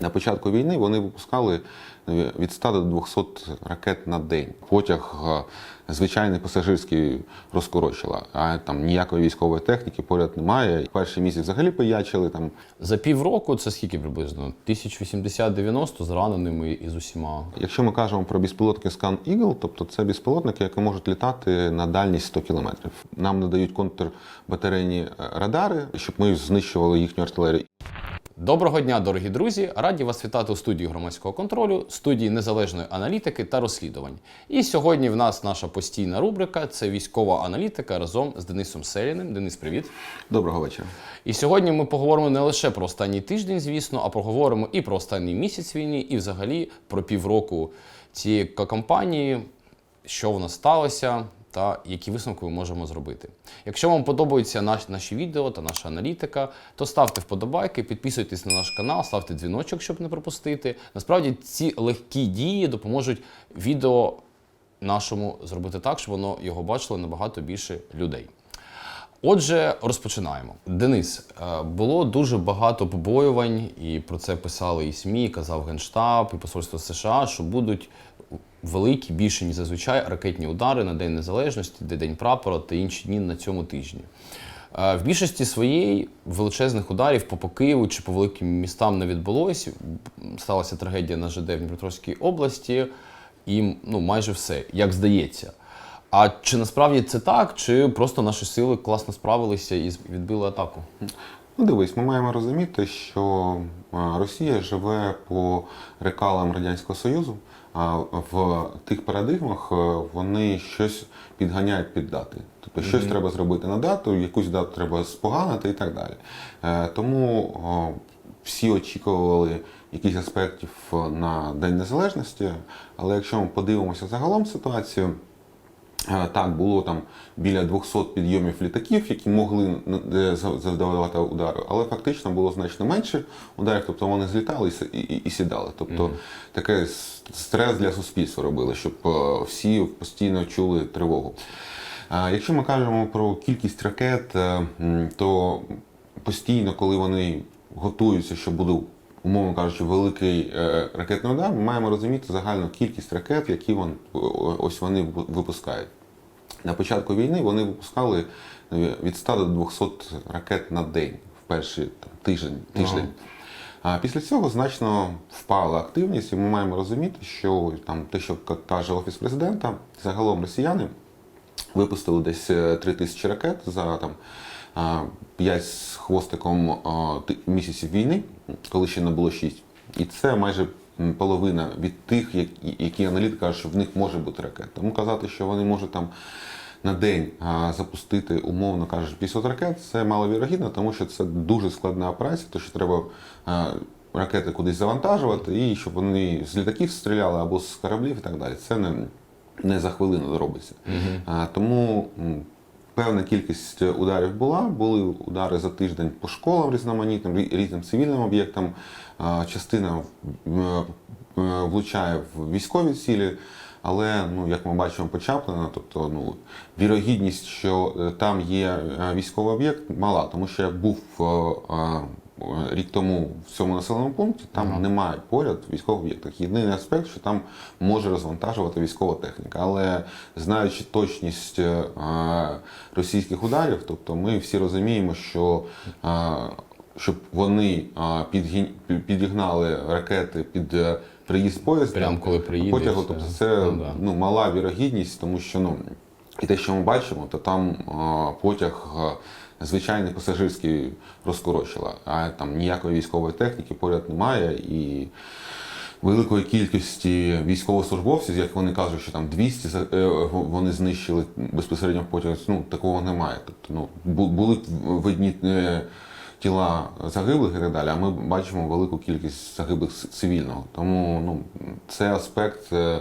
На початку війни вони випускали від 100 до 200 ракет на день. Потяг е, звичайний пасажирський розкорочила, а там ніякої військової техніки поряд немає. Перший місяць взагалі пиячили там. За півроку це скільки приблизно? 1080-90 з раненими і з усіма. Якщо ми кажемо про безпілотники Scan Eagle, тобто це безпілотники, які можуть літати на дальність 100 кілометрів. Нам надають контрбатарейні е, радари, щоб ми знищували їхню артилерію. Доброго дня, дорогі друзі! Раді вас вітати у студії громадського контролю, студії незалежної аналітики та розслідувань. І сьогодні в нас наша постійна рубрика це військова аналітика разом з Денисом Селіним. Денис, привіт! Доброго вечора. І сьогодні ми поговоримо не лише про останній тиждень, звісно, а поговоримо і про останній місяць війни, і взагалі про півроку цієї кампанії, що в нас сталося. Та які висновки ми можемо зробити. Якщо вам подобаються наш, наші відео та наша аналітика, то ставте вподобайки, підписуйтесь на наш канал, ставте дзвіночок, щоб не пропустити. Насправді ці легкі дії допоможуть відео нашому зробити так, щоб воно його бачило набагато більше людей. Отже, розпочинаємо. Денис, е, було дуже багато побоювань, і про це писали і СМІ, і казав Генштаб, і Посольство США, що будуть великі, більше ніж зазвичай, ракетні удари на День Незалежності, де День прапора та інші дні на цьому тижні. Е, В більшості своєї величезних ударів по, по Києву чи по великим містам не відбулося. Сталася трагедія на ЖД в Дніпропетровській області, і ну, майже все, як здається. А чи насправді це так, чи просто наші сили класно справилися і відбили атаку? Ну, дивись, ми маємо розуміти, що е, Росія живе по рекалам Радянського Союзу, а в тих парадигмах е, вони щось підганяють під дати. Тобто щось треба зробити на дату, якусь дату треба споганити і так далі. Е, Тому всі очікували якихось аспектів на День Незалежності, але якщо ми подивимося загалом ситуацію, Е, Так, було там біля 200 підйомів літаків, які могли е, за- завдавати удари, але фактично було значно менше ударів, тобто вони злітали і, і, і- сідали. Тобто таке с- стрес для суспільства робили, щоб е, всі постійно чули тривогу. Якщо ми кажемо про кількість ракет, е, то постійно, коли вони готуються, що буде, умовно кажучи, великий е, ракетний удар, ми маємо розуміти загальну кількість ракет, які вон, ось вони випускають. На початку війни вони випускали е, від 100 до 200 ракет на день в перший там, тиждень. тиждень. А після цього значно впала активність, і ми маємо розуміти, що там те, що каже офіс президента, загалом росіяни випустили десь е, 3 тисячі ракет за там 5 з хвостиком місяців війни, коли ще не було 6. І це майже половина від тих, які, аналітики кажуть, що в них може бути ракет. Тому казати, що вони можуть там на день запустити, умовно кажучи, 500 ракет, це маловірогідно, тому що це дуже складна операція, тому що треба ракети кудись завантажувати, і щоб вони з літаків стріляли або з кораблів і так далі. Це не, не за хвилину робиться. А, тому певна кількість ударів була. Були удари за тиждень по школам різноманітним, різним цивільним об'єктам. А, Частина е, влучає в військові цілі. Але ну як ми бачимо, почаплено, тобто ну вірогідність, що е, там є е, військовий об'єкт, мала, тому що я був рік тому в цьому населеному пункті, там немає поряд військових об'єктів. Єдиний аспект, що там може розвантажувати військова техніка. Але знаючи точність е, російських ударів, тобто ми всі розуміємо, що е, щоб вони е, підігнали ракети під приїзд поїзда, Прям коли приїде, потягу, тобто це Ну, да. ну, мала вірогідність, тому що ну, і те, що ми бачимо, то там потяг звичайний пасажирський розкорочила, а там ніякої військової техніки поряд немає і. Великої кількості військовослужбовців, як вони кажуть, що там 200 за- е, вони знищили безпосередньо в ну такого немає. Тобто, ну, були видні е, тіла загиблих і так далі, а ми бачимо велику кількість загиблих цивільного. Тому ну, це аспект е,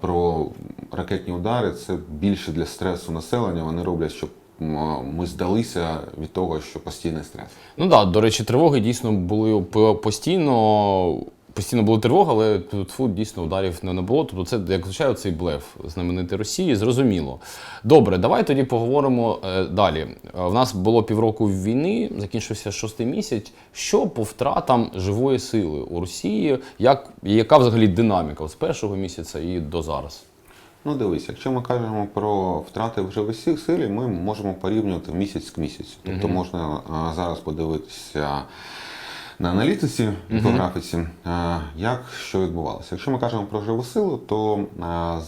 про ракетні удари це більше для стресу населення. Вони роблять, щоб ми здалися від того, що постійний стрес. Ну так, да, до речі, тривоги дійсно були постійно. постійно була тривога, але тут фу, дійсно ударів не не було. Тобто це, як звичайно, цей блеф знаменитий Росії, зрозуміло. Добре, давай тоді поговоримо е, далі. Е, В нас було півроку війни, закінчився шостий місяць. Що по втратам живої сили у Росії? Як, яка взагалі динаміка з першого місяця і до зараз? Ну, дивись, якщо ми кажемо про втрати в живій силі, ми можемо порівнювати місяць к місяцю. Тобто можна а, зараз подивитися на аналітиці, інфографіці, а, як що відбувалося. Якщо ми кажемо про живу силу, то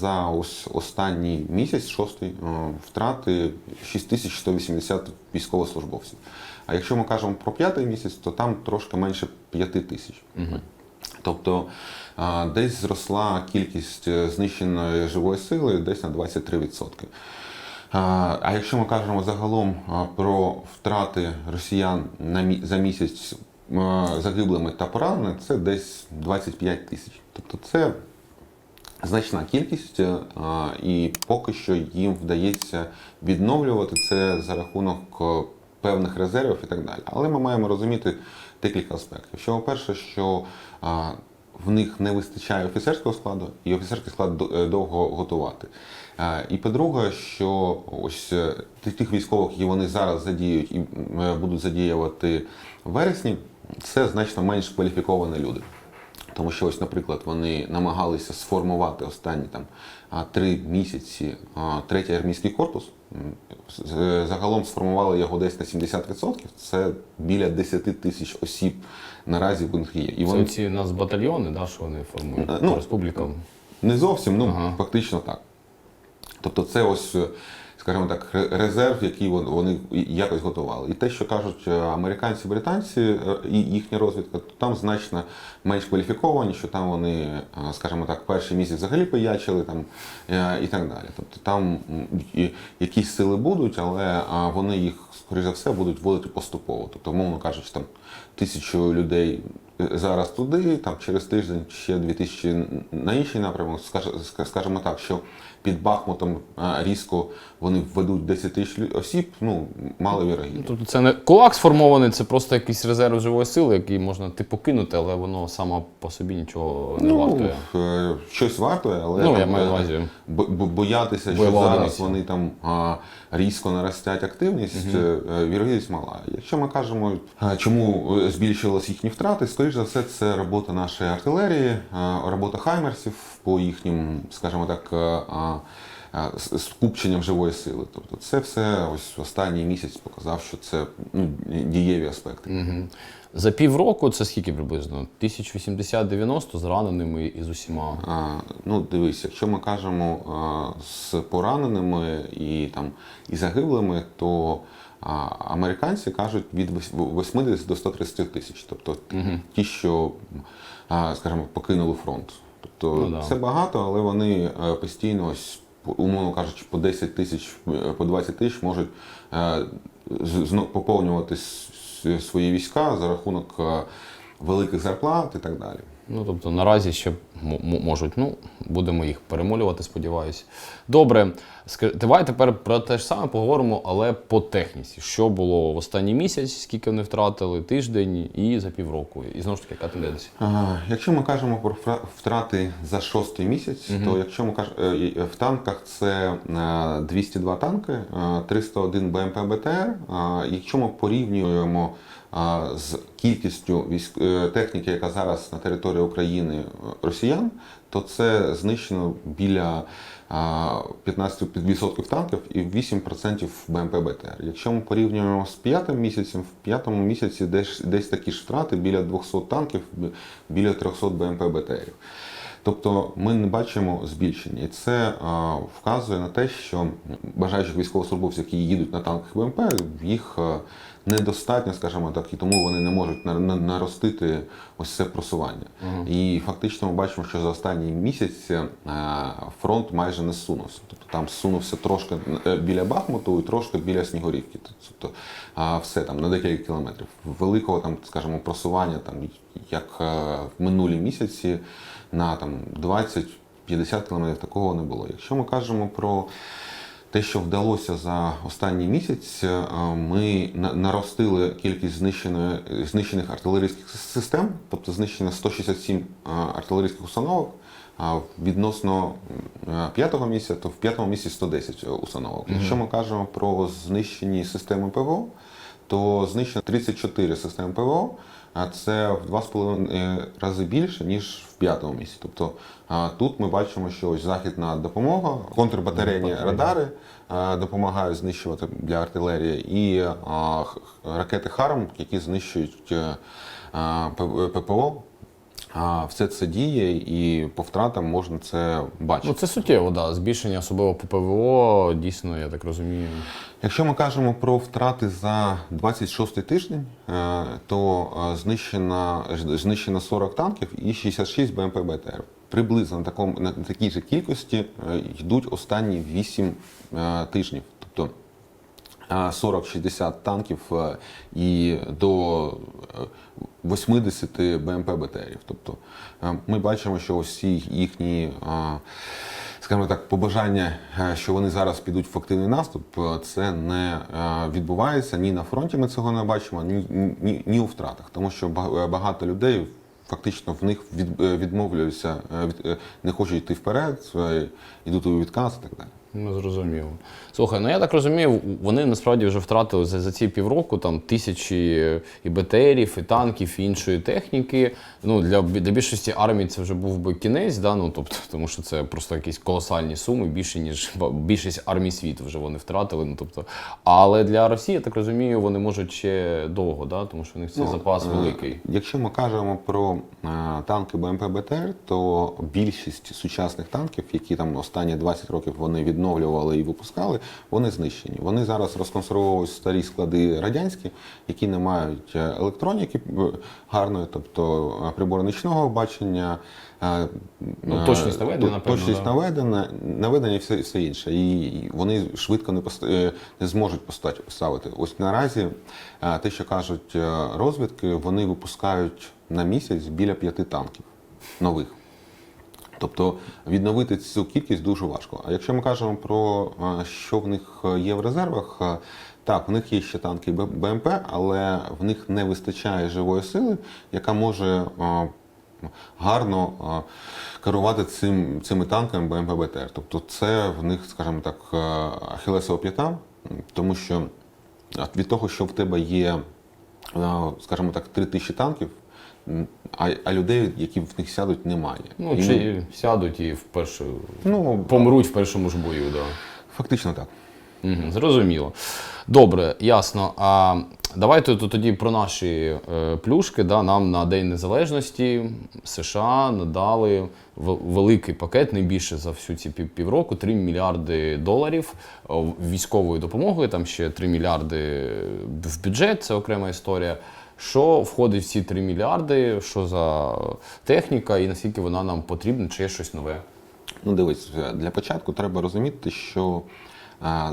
за ось останній місяць, шостий, втрати 6180 військовослужбовців. А якщо ми кажемо про п'ятий місяць, то там трошки менше 5 тисяч. Тобто а, десь зросла кількість е, знищеної живої сили десь на 23%. А якщо ми кажемо загалом про втрати росіян за місяць загиблими та пораненими, це десь 25 тисяч. Тобто це значна кількість, е, і поки що їм вдається відновлювати це за рахунок е, певних резервів і так далі. Але ми маємо розуміти декілька аспектів. Що, по-перше, що в них не вистачає офіцерського складу, і офіцерський склад е, довго готувати. І по-друге, що ось е, тих- військових, які вони зараз задіють і е, будуть задіювати в вересні, це значно менш кваліфіковані люди. Тому що, ось, наприклад, вони намагалися сформувати останні там три місяці третій армійський корпус. Загалом сформували його десь на 70%. Це біля 10 тисяч осіб наразі в них є. І Це вони ці нас батальйони, да, що вони формують Е, ну, республікам. не зовсім, ну Ага. фактично так. Тобто, це ось, е, скажімо так, ре- резерв, який вон- вони якось готували. І те, що кажуть е, американці, британці е, і їхня розвідка, то там значно менш кваліфіковані, що там вони, е, скажімо так, перший місяць взагалі пиячили там і так далі. Тобто там якісь сили будуть, але вони їх, скоріш за все, будуть вводити поступово. Тобто, мовно кажучи, там тисячу людей зараз туди, там через тиждень ще дві тисячі на інший напрямок. Скаж- ска- Скажімо так, що під Бахмутом різко вони введуть 10 тисяч осіб, ну мало вірогідно. Тобто це не кулак сформований, це просто якийсь резерв живої сили, який можна типу кинути, але воно само по собі нічого не вартує. е, щось вартує, але Ну, там, я маю е, увазі. боятися, що зараз одиниця. вони там різко наростять активність, е, вірогідність мала. Якщо ми кажемо, чому збільшились їхні втрати, скоріш за все, це робота нашої артилерії, робота хаймерсів по їхнім, скажімо так. скупченням живої сили. Тобто це все ось останній місяць показав, що це ну, дієві аспекти. Мгм. За півроку це скільки приблизно? 1080-90 з раненими і з усіма. А, ну, дивись, якщо ми кажемо а, з пораненими і там і загиблими, то а, американці кажуть від вось- 80 до 130 тисяч. Тобто ті, що, скажімо, покинули фронт. Тобто Ну, да. це багато, але вони е, постійно ось. Умовно кажучи, по 10 тисяч, е, по 20 тисяч можуть е, поповнювати свої війська за рахунок великих зарплат і так далі. Ну, тобто наразі ще можуть. Ну, будемо їх перемолювати, сподіваюся. Добре, давай тепер про те ж саме поговоримо, але по техніці. Що було в останній місяць, скільки вони втратили, тиждень і за півроку. І знову ж таки, яка тенденція? А, Якщо ми кажемо про втрати за шостий місяць, то якщо ми кажемо в танках це е, 202 танки, е, 301 БМП БТР. Якщо ми порівнюємо з кількістю військ- е, техніки, яка зараз на території України е, росіян, то це знищено біля 15% танків і 8% БМП БТР. Якщо ми порівнюємо з п'ятим місяцем, в п'ятому місяці десь, десь такі ж втрати біля 200 танків, біля 300 БМП БТРів. Тобто ми не бачимо збільшення, і це а, вказує на те, що бажаючих військовослужбовців, які їдуть на танках БМП, їх недостатньо, скажімо так, і тому вони не можуть на- на- наростити ось це просування. І фактично ми бачимо, що за останній місяць а, фронт майже не сунувся. Тобто там сунувся трошки е, біля Бахмуту і трошки біля Снігурівки. Тобто все там на декілька кілометрів. Великого там, скажімо, просування, там як е, в минулі місяці на там 20-50 кілометрів такого не було. Якщо ми кажемо про те, що вдалося за останній місяць, е, ми наростили кількість знищених артилерійських систем, тобто знищено 167 е, артилерійських установок. А відносно е, п'ятого місяця, то в п'ятому місяці 110 установок. Якщо ми кажемо про знищені системи ПВО, то знищено 34 системи ПВО, а це в 2,5 рази більше, ніж в п'ятому місці. Тобто тут ми бачимо, що ось західна допомога, контрбатарейні радари допомагають знищувати для артилерії, і ракети Харм, які знищують е, ППО. А, все це діє, і по втратам можна це бачити. Ну це суттєво, да. Збільшення особливо по ПВО, дійсно, я так розумію. Якщо ми кажемо про втрати за 26 тиждень, е, то е, знищено, знищено 40 танків і 66 БМП БТР. Приблизно на, такому, на такій же кількості е, йдуть останні 8 е, тижнів. Тобто 40-60 танків е, і до е, 80 БМП БТРів. Тобто е, ми бачимо, що ці їхні, е, скажімо так, побажання, що вони зараз підуть в активний наступ, це не відбувається ні на фронті. Ми цього не бачимо, ні, ні, ні у втратах, тому що багато людей. Фактично в них від, відмовляються, від, не хочуть йти вперед, йдуть у відказ і так далі. Ну, зрозуміло. Слухай, ну я так розумію, вони насправді вже втратили за, за ці півроку там тисячі і БТРів, і танків, і іншої техніки. Ну, для, для більшості армій це вже був би кінець, да? ну, тобто, тому що це просто якісь колосальні суми, більше, ніж більшість армій світу вже вони втратили. Ну, тобто, але для Росії, я так розумію, вони можуть ще довго, да? тому що у них цей запас е, великий. Якщо ми кажемо про е, танки БМП БТР, то більшість сучасних танків, які там останні 20 років вони відновлювали і випускали, вони знищені. Вони зараз розконсервовують старі склади радянські, які не мають е, електроніки е, гарної, тобто е, прибори нічного бачення. Ну, точність наведена, напевно, Точність да. наведена, наведення і все, все інше. І вони швидко не, пост- не зможуть поставити. Ось наразі те, що кажуть розвідки, вони випускають на місяць біля п'яти танків нових. Тобто відновити цю кількість дуже важко. А якщо ми кажемо про е, що в них є в резервах, е, так, в них є ще танки БМП, але в них не вистачає живої сили, яка може е, гарно е, керувати цим, цими танками БМП БТР. Тобто це в них, скажімо так, е, ахілесова п'ята, тому що е, від того, що в тебе є, е, скажімо так, три тисячі танків, м, а, а людей, які в них сядуть, немає. Ну, І, чи сядуть і в першу, ну, помруть в першому ж бою, да. фактично так. Угу, зрозуміло. Добре, ясно. А давайте то тоді про наші е, плюшки. Да, нам на День Незалежності США надали в- великий пакет, найбільше за всю ці пів- півроку, 3 мільярди доларів військової допомоги. Там ще 3 мільярди в бюджет, це окрема історія. Що входить в ці 3 мільярди, що за техніка і наскільки вона нам потрібна, чи є щось нове? Ну, дивись, для початку треба розуміти, що а,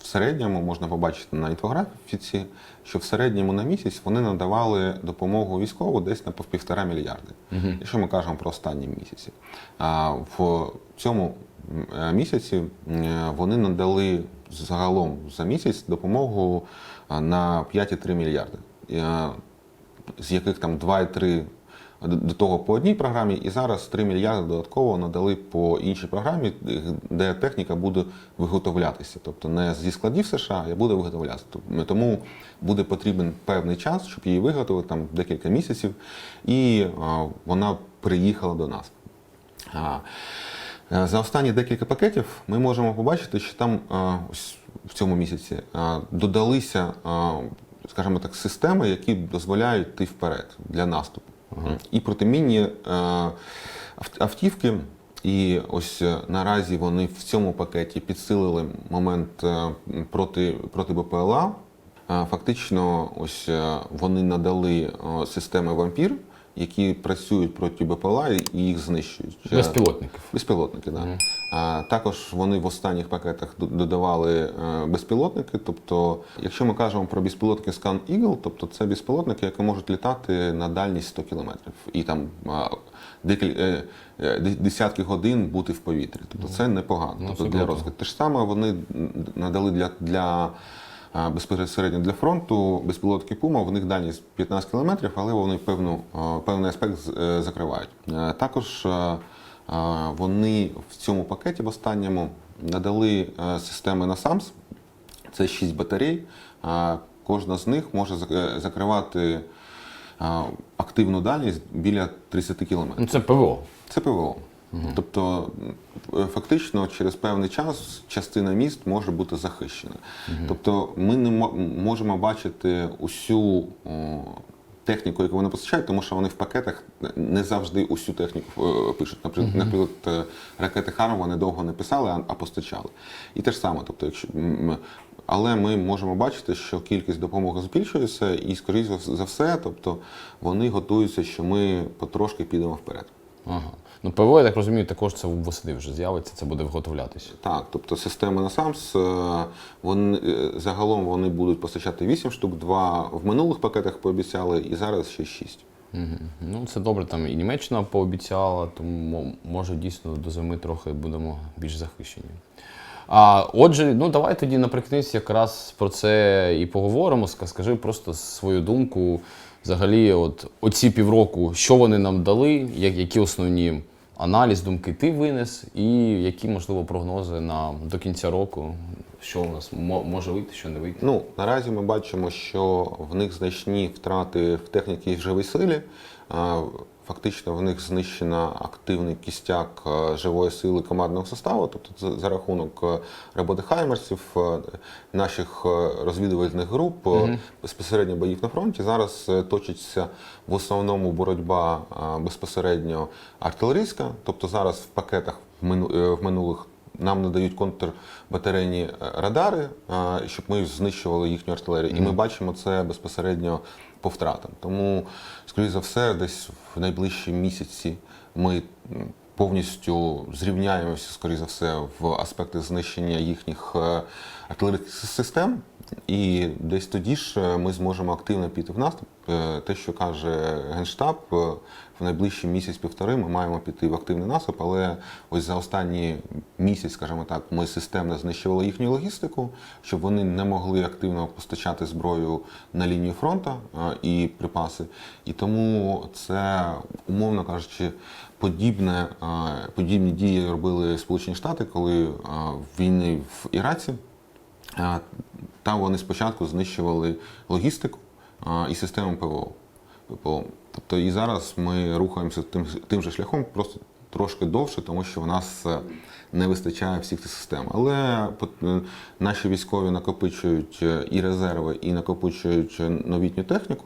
в середньому можна побачити на інфографіці, що в середньому на місяць вони надавали допомогу військову десь на півтора мільярди. Якщо ми кажемо про останні місяці. А, в цьому е, місяці е, вони надали загалом за місяць допомогу на 5,3 мільярди. З яких там 2,3 до- того по одній програмі, і зараз 3 мільярди додатково надали по іншій програмі, де техніка буде виготовлятися. Тобто не зі складів США, а буде виготовлятися. Тому буде потрібен певний час, щоб її виготовити, там декілька місяців, і а, вона приїхала до нас. А, е, За останні декілька пакетів ми можемо побачити, що там ось в цьому місяці додалися, скажімо так, системи, які дозволяють йти вперед для наступу. І протимінні е, автівки. І ось е, наразі вони в цьому пакеті підсилили момент е, проти, проти БПЛА. Фактично, ось вони надали системи вампір, які працюють проти БПЛА і їх знищують. Безпілотників. Безпілотники, так. А, також вони в останніх пакетах додавали е, безпілотники. Тобто, якщо ми кажемо про безпілотники Scan Eagle, тобто це безпілотники, які можуть літати на дальність 100 кілометрів. І там декіль, е, е, де- десятки годин бути в повітрі. Тобто це непогано. Ну, тобто для розвитку. Те ж саме вони надали для. для Безпосередньо для фронту безпілотки Пума, в них дальність 15 кілометрів, але вони певну, певний аспект закривають. Також вони в цьому пакеті в останньому надали е, системи NASAMS. Це 6 батарей. Кожна з них може е, закривати активну дальність біля 30 кілометрів. Ну, це ПВО. Це ПВО. Тобто, фактично, через певний час частина міст може бути захищена. Тобто, ми не можемо бачити усю техніку, яку вони постачають, тому що вони в пакетах не завжди усю техніку е, пишуть. Наприклад, наприклад, е, ракети Харм вони довго не писали, а, постачали. І те ж саме, тобто, якщо. але ми можемо бачити, що кількість допомоги збільшується, і, скоріш за- за все, тобто вони готуються, що ми потрошки підемо вперед. Ага. Ну, ПВО, я так розумію, також це восени вже з'явиться, це буде виготовлятися. Так, тобто системи NASAMS, е, вони, е, загалом вони будуть постачати 8 штук, 2 в минулих пакетах пообіцяли, і зараз ще 6. Мгм. Ну, це добре, там і Німеччина пообіцяла, тому може дійсно до зими трохи будемо більш захищені. А отже, ну давай тоді наприкінці якраз про це і поговоримо. Скажи просто свою думку. Взагалі, от оці півроку, що вони нам дали, як- які основні аналіз, думки ти винес, і які, можливо, прогнози на до кінця року, що у нас мо- може вийти, що не вийти. Ну, наразі ми бачимо, що в них значні втрати в техніці і в живій силі. Фактично в них знищено активний кістяк е, живої сили командного составу, тобто за, рахунок е, роботи хаймерсів, е, наших розвідувальних груп, безпосередньо боїв на фронті. Зараз точиться в основному боротьба безпосередньо артилерійська, тобто зараз в пакетах в минулих нам надають контрбатарейні е, радари, е, щоб ми знищували їхню артилерію. І ми бачимо це безпосередньо по втратам. Тому, скоріше за все, десь в найближчі місяці ми повністю зрівняємося, скоріше за все, в аспекти знищення їхніх е, артилерійських систем. І десь тоді ж е, ми зможемо активно піти в наступ. Е, Те, що каже Генштаб, е, в найближчий місяць-півтори ми маємо піти в активний наступ, але ось за останній місяць, скажімо так, ми системно знищували їхню логістику, щоб вони не могли активно постачати зброю на лінію фронту і припаси. І тому це, умовно кажучи, подібне, подібні дії робили Сполучені Штати, коли війни в Іраці. Там вони спочатку знищували логістику і систему ПВО. ППО. Тобто і зараз ми рухаємося тим, тим же шляхом, просто трошки довше, тому що в нас е, не вистачає всіх цих систем. Але е, наші військові накопичують е, і резерви, і накопичують новітню техніку.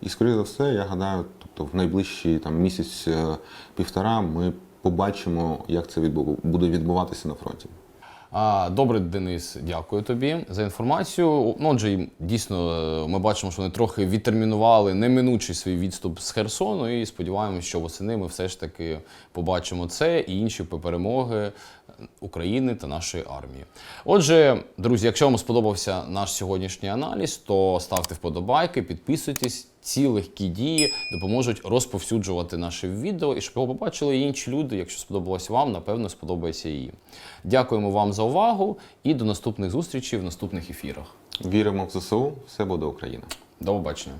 І, скоріше за все, я гадаю, тобто в найближчі там, місяць-півтора ми побачимо, як це відбу- буде відбуватися на фронті. Добре, Денис, дякую тобі за інформацію. Ну, отже, дійсно, е, ми бачимо, що вони трохи відтермінували неминучий свій відступ з Херсону, і сподіваємося, що восени ми все ж таки побачимо це і інші перемоги України та нашої армії. Отже, друзі, якщо вам сподобався наш сьогоднішній аналіз, то ставте вподобайки, підписуйтесь. Ці легкі дії допоможуть розповсюджувати наше відео і щоб його побачили і інші люди. Якщо сподобалось вам, напевно, сподобається і їм. Дякуємо вам за увагу і до наступних зустрічей в наступних ефірах. Віримо в ЗСУ, все буде Україна. До побачення.